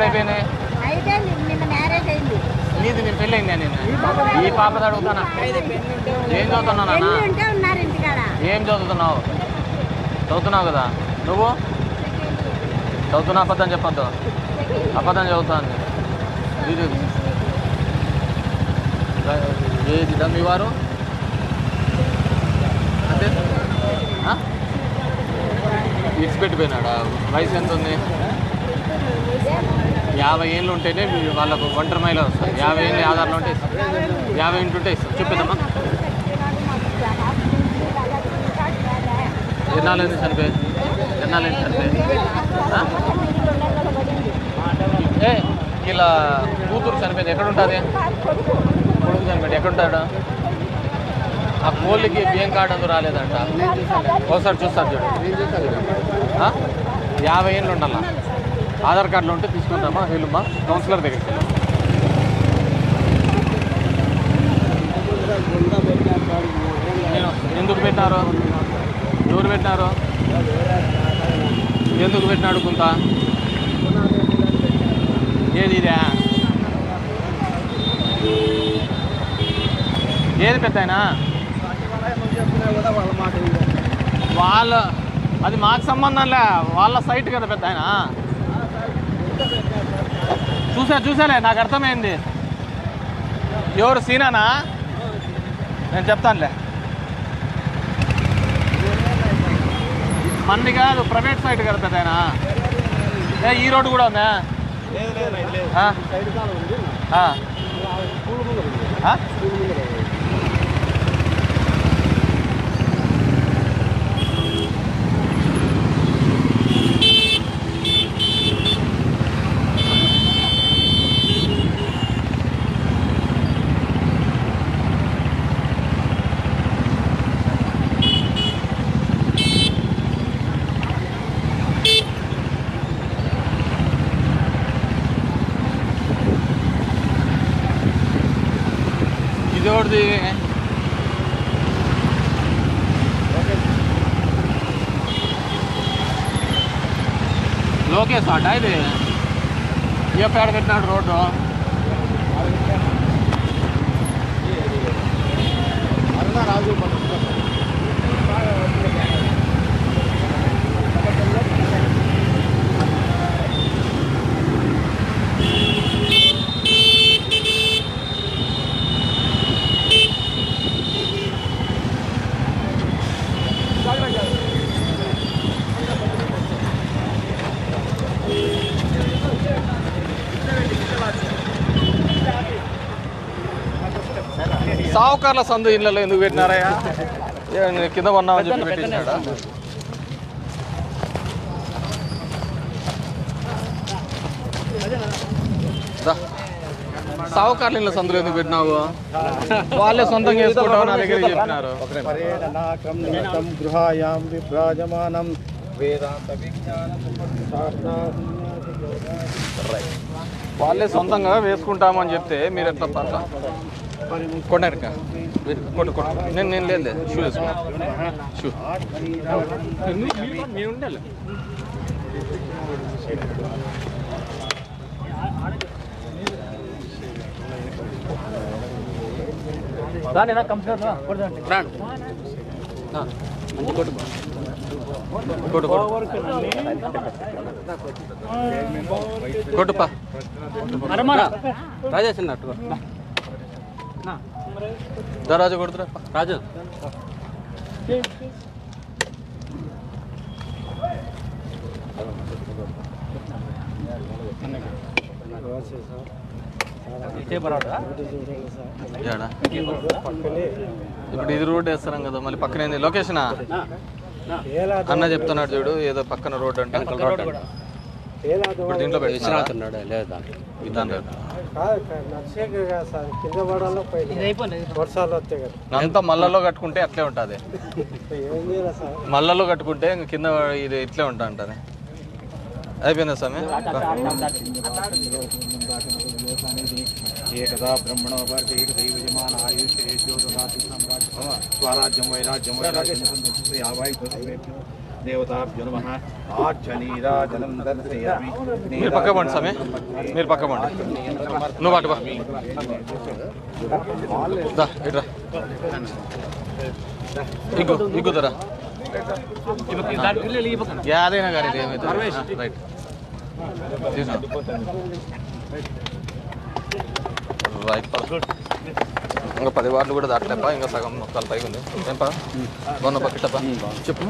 ఎప్పుడైపోయినాయి? అయితే నిన్న మ్యారేజ్ అయింది. నీది నేను పెళ్ళి అయిందా నేను ఈ పాపది అడుగుతానా? ఏం చదువుతున్నావు నాన్న? పెళ్ళి ఉంటే ఉన్నారు ఇంటికాడ. ఏం చదువుతున్నావు? చదువుతున్నావు కదా? నువ్వు? చదువుతున్నా అబద్ధం చెప్పొద్దు. అబద్ధం చదువుతాను ఇది ఏది మీ వారు? అంటే? ఆ? ఇడిచిపెట్టిపోయినాడా? వయసు ఎంత ఉంది యాభై ఏళ్ళు ఉంటేనే వాళ్ళకు ఒంటరి మహిళ వస్తారు. యాభై ఏళ్ళు ఆధార్లు ఉంటే యాభై ఇంటి ఉంటే ఇస్తారు. చెప్పేదమ్మా ఎన్నాళ్ళైంది చనిపోయి ఎన్నాళ్ళైంది చనిపోయి ఏ ఇలా కూతురు చనిపోయింది. ఎక్కడ ఉంటుంది కొడుకు చనిపోయింది. ఎక్కడుంటాడు? ఆ కోళ్ళకి బియ్యం కార్డు అందు రాలేదంట. ఒకసారి చూస్తారు చూడు. యాభై ఏళ్ళు ఉండాలా? ఆధార్ కార్డులు ఉంటే తీసుకుంటామా వెళ్ళమ్మా కౌన్సిలర్ దగ్గరికి ఎందుకు పెట్టినారు ఎవరు పెట్టినారు ఎందుకు పెట్టినాడు కొంత ఏది ఇదే? ఏది పెద్దాయనా వాళ్ళ అది మాకు సంబంధంలే వాళ్ళ సైట్ కదా పెద్ద ఆయన. చూసా చూసాలే నాకు అర్థమైంది. ఎవరు సీనానా? నేను చెప్తానులే. మంది కాదు ప్రైవేట్ సైట్ పెద్ద ఆయన. ఏ ఈ రోడ్డు కూడా ఉందా? ఆ? ఆ. ఆ? ఇది ఒకటిది లోకేష్ ఆట ఇది ఏ పేడ పెట్టినాడు రోడ్డు సావుకార్ల సందు ఇళ్ళలో ఎందుకు పెట్టినారయ్యా? కింద ఉన్నామని చెప్పి పెట్టించాడా? దా. సావుకార్ల ఇళ్ళ సందులో ఎందుకు పెట్టినావు? వాళ్ళే సొంతంగా వేసుకుంటావు నా దగ్గర చెప్పినారు. పర్యటనాక్రం నిమిత్తం గృహాయాం విభ్రాజమానం. వేదాంత విజ్ఞాన వాళ్ళే సొంతంగా వేసుకుంటామని చెప్తే మీరు ఎట్లా పట్ల కొట్టారుక కొట్టు కొట్టు నేను నేను లేదు లేదు. షూ వేసుకున్నా షూ నేను ఉండాలి రాండి ఆ, కొట్టు కొట్టు కొట్టు కొట్టుపా రాజేష్ అన్నట్టు రాజు కొడుతురా. రాజు? ఇప్పుడు ఇది రోడ్ వేస్తున్నాం కదా మళ్ళీ పక్కన ఏంది? లొకేషనా? అన్న చెప్తున్నాడు చూడు ఏదో పక్కన రోడ్ అంటే రోడ్ అంటే. ఇప్పుడు దీంట్లో అంతా మళ్ళలో కట్టుకుంటే అట్లే ఉంటుంది. ఏం చేయాలి సార్? మళ్ళలో కట్టుకుంటే ఇంక కింద ఇది ఇట్లే ఉంటా అంటారు అయిపోయిందా స్వామి? ఏకదా సామ్రాజ్యం. స్వరాజ్యం వైరాజ్యం వైరాజ్యం యాభై దేవతాభ్యో నమ ఆచ నీరాజనం దర్శయామి మీరు పక్క పండి స్వామి మీరు పక్క పండి నువ్వు అటు బా దా ఇట్రా ఇగ్గు ఇగ్గుదరా యాదైనా కానీ ఇది ఏమైతే రైట్ తీసుకో రైట్ పద ఇంకా పది వార్డులు కూడా దాటలేప ఇంకా సగం మొత్తాలు పైకి ఉంది. ఏం పా? మొన్న పక్కటప్ప చెప్పు.